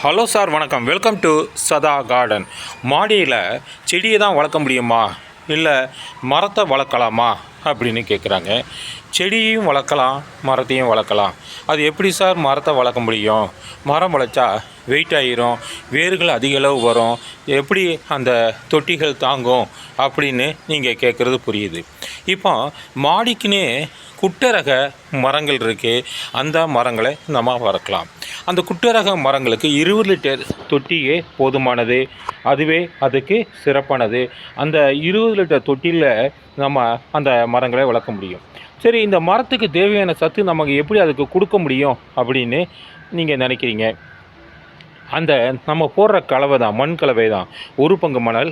Hello sir வணக்கம். Welcome to Sadha garden மாடியில் செடியை தான் வளர்க்க முடியுமா? இல்லை மரத்தை வளர்க்கலாமா? அப்படின்னு கேட்குறாங்க செடியையும் வளர்க்கலாம் மரத்தையும் வளர்க்கலாம். அது எப்படி சார் மரத்தை வளர்க்க முடியும்? மரம் வளர்த்தா வெயிட் ஆகிரும் வேர்கள் அதிக அளவு வரும். எப்படி அந்த தொட்டிகள் தாங்கும் அப்படின்னு நீங்கள் கேட்குறது புரியுது. இப்போ மாடிக்குன்னே குட்டரக மரங்கள் இருக்குது அந்த மரங்களை நம்ம வளர்க்கலாம். அந்த குட்டரக மரங்களுக்கு இருபது லிட்டர் தொட்டியே போதுமானது. அதுவே அதுக்கு சிறப்பானது. அந்த இருபது லிட்டர் தொட்டியில் நம்ம அந்த மரங்களை வளர்க்க முடியும். சரி இந்த மரத்துக்கு தேவையான சத்து நமக்கு எப்படி அதுக்கு கொடுக்க முடியும் அப்படின்னு நீங்கள் நினைக்கிறீங்க? அந்த நம்ம போடுற கலவை தான் மண் கலவை தான் ஒரு பங்கு மணல்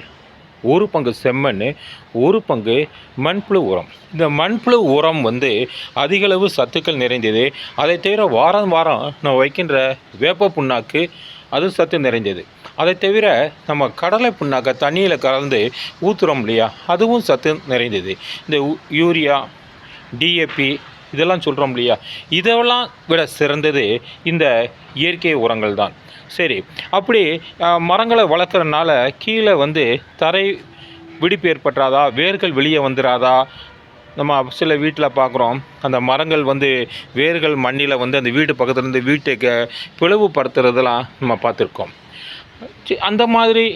ஒரு பங்கு செம்மண் ஒரு பங்கு மண்புழு உரம். இந்த மண்புழு உரம் வந்து அதிகளவு சத்துக்கள் நிறைந்தது. அதை தவிர வாரம் வாரம் நம்ம வைக்கின்ற வேப்ப புண்ணாக்கு அது சத்து நிறைந்தது. அதை தவிர நம்ம கடலை புண்ணாக்கை தண்ணியில் கலந்து ஊற்றுறோம் இல்லையா? அதுவும் சத்து நிறைந்தது. இந்த யூரியா டிஏபி இதெல்லாம் சொல்கிறோம் இல்லையா? இதெல்லாம் விட சிறந்தது இந்த இயற்கை உரங்கள் தான் சரி அப்படி மரங்களை வளர்க்குறனால கீழே வந்து தரை விடிப்பு ஏற்பட்டுறாதா? வேர்கள் வெளியே வந்துடாதா நம்ம சில வீட்டில் பார்க்குறோம் அந்த மரங்கள் வந்து வேர்கள் மண்ணில் வந்து அந்த வீட்டு பக்கத்துலேருந்து வீட்டுக்கு பிளவுபடுத்துறதெல்லாம் நம்ம பார்த்துருக்கோம். அந்த மாதிரி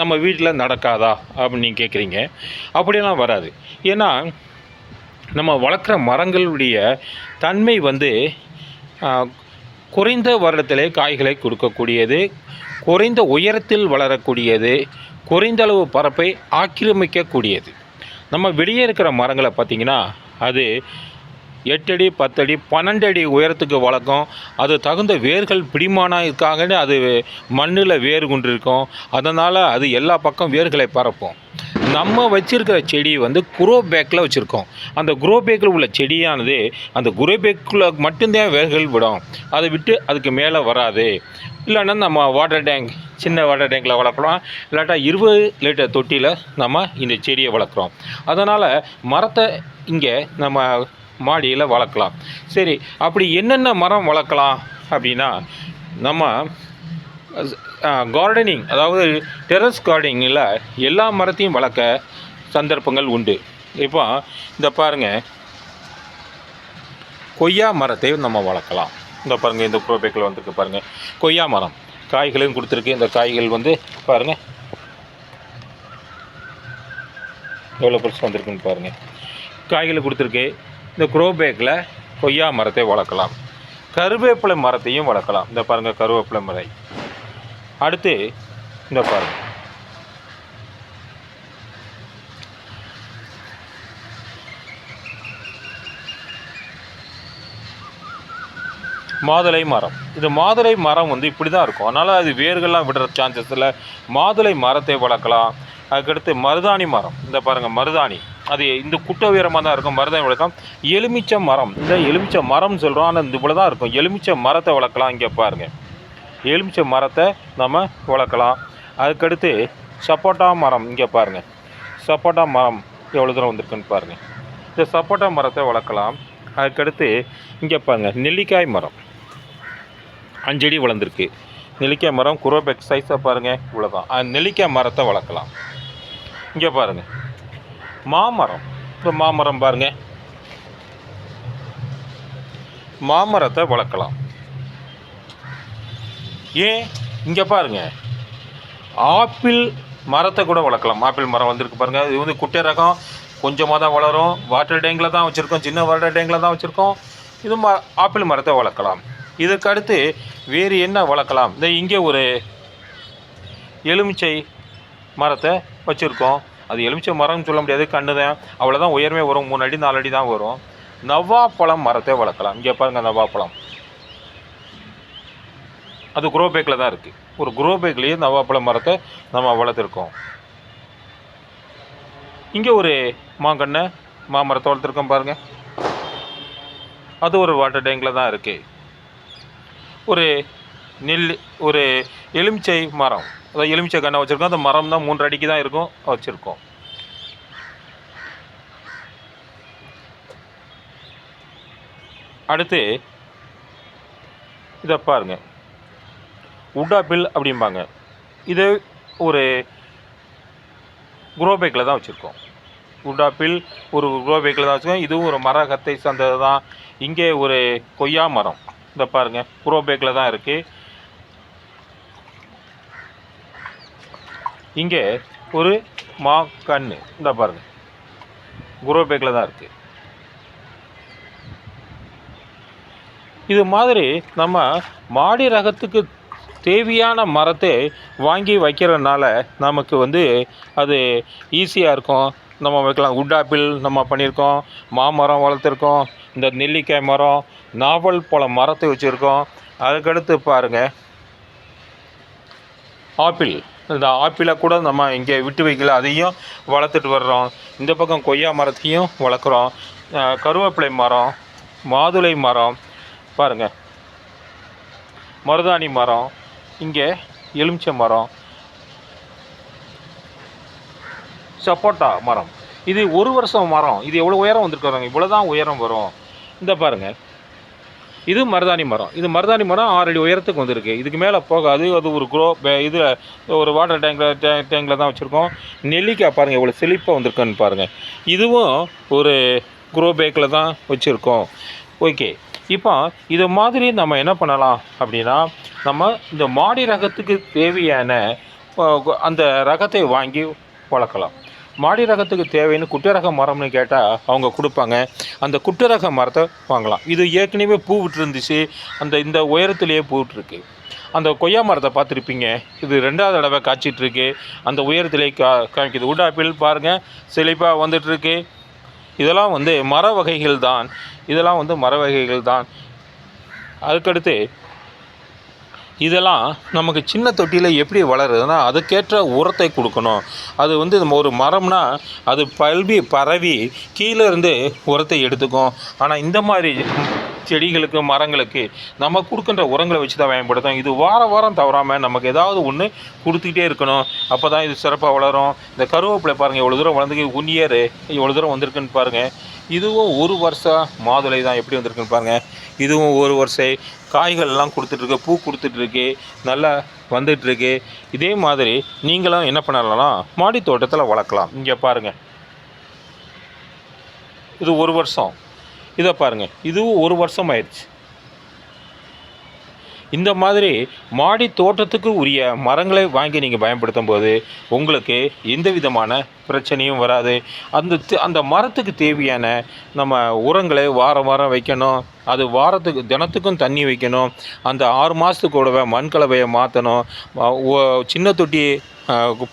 நம்ம வீட்டில் நடக்காதா? அப்படின்னு நீங்கள் கேட்குறீங்க. அப்படியெல்லாம் வராது. ஏன்னா நம்ம வளர்க்குற மரங்களுடைய தன்மை வந்து குறைந்த வருடத்திலே காய்களை கொடுக்கக்கூடியது குறைந்த உயரத்தில் வளரக்கூடியது குறைந்த அளவு பரப்பை ஆக்கிரமிக்கக்கூடியது. நம்ம வெளியே இருக்கிற மரங்களை பார்த்திங்கன்னா அது எட்டடி பத்தடி பன்னெண்டு அடி உயரத்துக்கு வளர்க்கும். அது தகுந்த வேர்கள் பிடிமானதுக்காக அது மண்ணில் வேர் கொண்டிருக்கும் அதனால் அது எல்லா பக்கம் வேர்களை பரப்பும். நம்ம வச்சுருக்கிற செடி வந்து குரோ பேக்கில் வச்சுருக்கோம். அந்த குரோ பேக்கில் உள்ள செடியானது அந்த குரோ பேக்கில் மட்டும்தான் வேர்கள் விடும். அதை விட்டு அதுக்கு மேலே வராது. இல்லைன்னா நம்ம வாட்டர் டேங்க் சின்ன வாட்டர் டேங்கில் வளர்க்குறோம் இல்லாட்டா இருபது லிட்டர் தொட்டியில் நம்ம இந்த செடியை வளர்க்குறோம். அதனால் மரத்தை இங்கே நம்ம மாடியில் வளர்க்கலாம். சரி அப்படி என்னென்ன மரம் வளர்க்கலாம் அப்படின்னா நம்ம கார்டனிங் அதாவது டெரஸ் கார்டனிங்கில் எல்லா மரத்தையும் வளர்க்க சந்தர்ப்பங்கள் உண்டு. இப்போ இந்த பாருங்கள் கொய்யா மரத்தை நம்ம வளர்க்கலாம். இந்த பாருங்கள் இந்த குரோபேக்கில் வந்திருக்கு பாருங்கள் கொய்யா மரம் காய்களையும் கொடுத்துருக்கு. இந்த காய்கள் வந்து பாருங்கள் எவ்வளோ பெருசு வந்திருக்குன்னு பாருங்கள் காய்கள் கொடுத்துருக்கு. இந்த குரோபேக்கில் கொய்யா மரத்தை வளர்க்கலாம். கருவேப்பிலை மரத்தையும் வளர்க்கலாம். இந்த பாருங்கள் கருவேப்பிலை மரம். அடுத்து இந்த பாருங்க. மாதுளை மரம். இது மாதுளை மரம் வந்து இப்படி தான் இருக்கும். அதனால் அது வேர்கள்லாம் விடுற சான்சஸ் இல்லை மாதுளை மரத்தை வளர்க்கலாம். அதுக்கடுத்து மருதாணி மரம். இந்த பாருங்கள் மருதாணி. அது இந்த குட்ட உயரமாக தான் இருக்கும். மருதாணி வளர்க்கலாம். எலுமிச்சை மரம். இந்த எலுமிச்சை மரம் சொல்கிறோம் ஆனால் இந்த இவ்வளோ தான் இருக்கும். எலுமிச்சை மரத்தை வளர்க்கலாம் இங்கே பாருங்கள் எலுமிச்சை மரத்தை நம்ம வளர்க்கலாம். அதுக்கடுத்து சப்போட்டா மரம் இங்கே பாருங்கள் சப்போட்டா மரம் எவ்வளோ தூரம் வந்திருக்குன்னு பாருங்கள் இந்த சப்போட்டா மரத்தை வளர்க்கலாம். அதுக்கடுத்து இங்கே பாருங்கள் நெல்லிக்காய் மரம். அஞ்சடி வளர்ந்துருக்கு. நெல்லிக்காய் மரம் குரோபெக் சைஸாக பாருங்கள் இவ்வளோதான் நெல்லிக்காய் மரத்தை வளர்க்கலாம். இங்கே பாருங்கள் மாமரம். இந்த மாமரம் பாருங்கள் மாமரத்தை வளர்க்கலாம். ஏன்? இங்கே பாருங்க. ஆப்பிள் மரத்தை கூட வளர்க்கலாம். ஆப்பிள் மரம் வந்திருக்கு பாருங்கள் இது வந்து குட்டை ரகம். கொஞ்சமாக தான் வளரும். வாட்டர் டேங்கில் தான் வச்சுருக்கோம். சின்ன வாட்டர் டேங்கில் தான் வச்சுருக்கோம். இது ம ஆப்பிள் மரத்தை வளர்க்கலாம். இதுக்கு அடுத்து வேறு என்ன வளர்க்கலாம்? இந்த இங்கே ஒரு எலுமிச்சை மரத்தை வச்சுருக்கோம். அது எலுமிச்சை மரம்னு சொல்ல முடியாது. கண்ணு தான். அவ்வளோதான் உயரமே வரும். மூணு அடி நாலு அடி தான் வரும். நவாப்பழம் மரத்தை வளர்க்கலாம். இங்கே பாருங்கள் நவாப்பழம். அது குரோ பேக்கில் தான் இருக்குது ஒரு குரோ பேக்லேயே நவாப்பழ மரத்தை நம்ம வளர்த்துருக்கோம். இங்கே ஒரு மாங்கன்னை மாமரத்தை வளர்த்துருக்கோம் பாருங்கள் அது ஒரு வாட்டர் டேங்கில் தான் இருக்குது ஒரு நெல் ஒரு எலுமிச்சை மரம். அதாவது எலுமிச்சை கண்ணை வச்சுருக்கோம். அந்த மரம் தான் மூன்று அடிக்கு தான் இருக்கும் வச்சுருக்கோம். அடுத்து இதை பாருங்கள் உட்டாப்பில் அப்படிம்பாங்க. இது ஒரு குரோ பேக்கில் தான் வச்சுருக்கோம். உட்டாப்பில் ஒரு குரோ பேக்கில் தான் வச்சுருக்கோம். இதுவும் ஒரு மர கத்தை சார்ந்தது தான். இங்கே ஒரு கொய்யா மரம். இந்த பாருங்கள் குரோ பேக்கில் தான் இருக்குது இங்கே ஒரு மா கன்று இந்த பாருங்கள் குரோ பேக்கில் தான் இருக்குது இது மாதிரி நம்ம மாடி ரகத்துக்கு தேவையான மரத்தை வாங்கி வைக்கிறதுனால நமக்கு வந்து அது ஈஸியாக இருக்கும். நம்ம வைக்கலாம். உட் ஆப்பிள் நம்ம பண்ணியிருக்கோம். மாமரம் வளர்த்துருக்கோம். இந்த நெல்லிக்காய் மரம் நாவல் போல மரத்தை வச்சுருக்கோம். அதுக்கடுத்து பாருங்கள் ஆப்பிள். இந்த ஆப்பிளை கூட நம்ம இங்கே விட்டு வைக்கல. அதையும் வளர்த்துட்டு வர்றோம். இந்த பக்கம் கொய்யா மரத்தையும் வளர்க்குறோம். கருவேப்பிலை மரம் மாதுளை மரம் பாருங்கள் மருதாணி மரம் இங்கே எலுமிச்சை மரம் சப்போட்டா மரம். இது ஒரு வருஷம் மரம். இது எவ்வளோ உயரம் வந்திருக்காங்க இவ்வளோ தான் உயரம் வரும். இந்த பாருங்கள் இது மருதாணி மரம். இது மருதாணி மரம் ஆறு அடி உயரத்துக்கு வந்திருக்கு. இதுக்கு மேலே போகாது. அது ஒரு குரோ இது ஒரு வாட்டர் டேங்கில் டே டேங்கில் தான் வச்சுருக்கோம். நெல்லிக்காய் பாருங்கள் எவ்வளோ செழிப்பாக வந்திருக்குன்னு பாருங்கள் இதுவும் ஒரு குரோ பேக்கில் தான் வச்சுருக்கோம். ஓகே இப்போ இது மாதிரி நம்ம என்ன பண்ணலாம் அப்படின்னா நம்ம இந்த மாடி ரகத்துக்கு தேவையான அந்த ரகத்தை வாங்கி வளர்க்கலாம். மாடி ரகத்துக்கு தேவைன்னு குட்டரக மரம்னு கேட்டால் அவங்க கொடுப்பாங்க. அந்த குட்டரக மரத்தை வாங்கலாம். இது ஏற்கனவே பூ விட்டுருந்துச்சு. அந்த இந்த உயரத்துலேயே பூ விட்டுருக்கு. அந்த கொய்யா மரத்தை பார்த்துருப்பீங்க. இது ரெண்டாவது தடவை காய்ச்சிட்ருக்கு. அந்த உயரத்திலே கா காய்க்குது உடாப்பில் பாருங்கள் செழிப்பாக வந்துட்டுருக்கு இதெல்லாம் வந்து மர வகைகள் தான். இதெல்லாம் வந்து மர வகைகள் தான். அதுக்கடுத்து இதெல்லாம் நமக்கு சின்ன தொட்டியில் எப்படி வளருதுன்னா அதுக்கேற்ற உரத்தை கொடுக்கணும். அது வந்து நம்ம ஒரு மரம்னா அது பல்வி பரவி கீழே இருந்து உரத்தை எடுத்துக்கும். ஆனால் இந்த மாதிரி செடிகளுக்கு மரங்களுக்கு நம்ம கொடுக்குற உரங்களை வச்சு தான் பயன்படுத்தும் இது வார வாரம் தவறாமல் நமக்கு ஏதாவது ஒன்று கொடுத்துக்கிட்டே இருக்கணும். அப்போ தான் இது சிறப்பாக வளரும். இந்த கருவேப்பிலை பாருங்கள் எவ்வளோ தூரம் வளர்ந்து ஒன் இயர் இவ்வளோ தூரம் வந்திருக்குன்னு பாருங்கள் இதுவும் ஒரு வருஷம் மாதுளை தான் எப்படி வந்திருக்குன்னு பாருங்கள் இதுவும் ஒரு வருஷம் காய்கள்லாம் கொடுத்துட்ருக்கு பூ கொடுத்துட்ருக்கு நல்லா வந்துட்டுருக்கு. இதே மாதிரி நீங்களும் என்ன பண்ணலாம்னா மாடி தோட்டத்தில் வளர்க்கலாம். இங்கே பாருங்கள் இது ஒரு வருஷம். இதை பாருங்கள் இதுவும் ஒரு வருஷம் ஆயிடுச்சு. இந்த மாதிரி மாடி தோட்டத்துக்கு உரிய மரங்களை வாங்கி நீங்கள் பயன்படுத்தும் போது உங்களுக்கு எந்த விதமான பிரச்சனையும் வராது. அந்த அந்த மரத்துக்கு தேவையான நம்ம உரங்களை வாரம் வாரம் வைக்கணும். அது வாரத்துக்கு தினத்துக்கும் தண்ணி வைக்கணும். அந்த ஆறு மாதத்துக்கு கூடவே மண் கலவையை மாற்றணும் சின்ன தொட்டி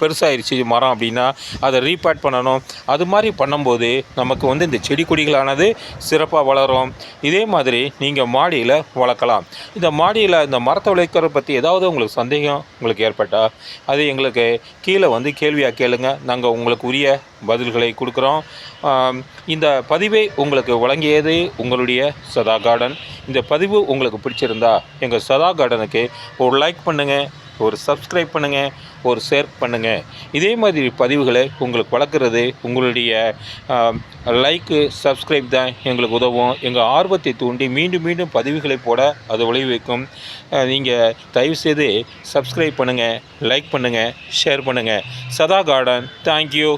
பெருசாகிருச்சு மரம் அப்படின்னா அதை ரீபேட் பண்ணணும். அது மாதிரி பண்ணும்போது நமக்கு வந்து இந்த செடி கொடிகளானது சிறப்பாக வளரும். இதே மாதிரி நீங்கள் மாடியில் வளர்க்கலாம். இந்த மாடியில் இந்த மரத்தை வளர்க்குறத பற்றி ஏதாவது உங்களுக்கு சந்தேகம் உங்களுக்கு ஏற்பட்டால் அது எங்களுக்கு கீழே வந்து கேள்வியாக கேளுங்க. நாங்கள் உங்களுக்கு உரிய பதில்களை கொடுக்குறோம். இந்த பதிவை உங்களுக்கு வழங்கியது உங்களுடைய சதா கார்டன் இந்த பதிவு உங்களுக்கு பிடிச்சிருந்தா எங்கள் சதா கார்டனுக்கு ஒரு லைக் பண்ணுங்கள் ஒரு சப்ஸ்கிரைப் பண்ணுங்கள் ஒரு ஷேர் பண்ணுங்கள் இதே மாதிரி பதிவுகளை உங்களுக்கு வளர்க்குறது உங்களுடைய லைக்கு சப்ஸ்கிரைப் தான் எங்களுக்கு உதவும். எங்கள் ஆர்வத்தை தூண்டி மீண்டும் மீண்டும் பதிவுகளை போட அது விளைவிக்கும் நீங்கள் தயவுசெய்து சப்ஸ்கிரைப் பண்ணுங்கள் லைக் பண்ணுங்கள் ஷேர் பண்ணுங்கள் சதா கார்டன் தேங்க்யூ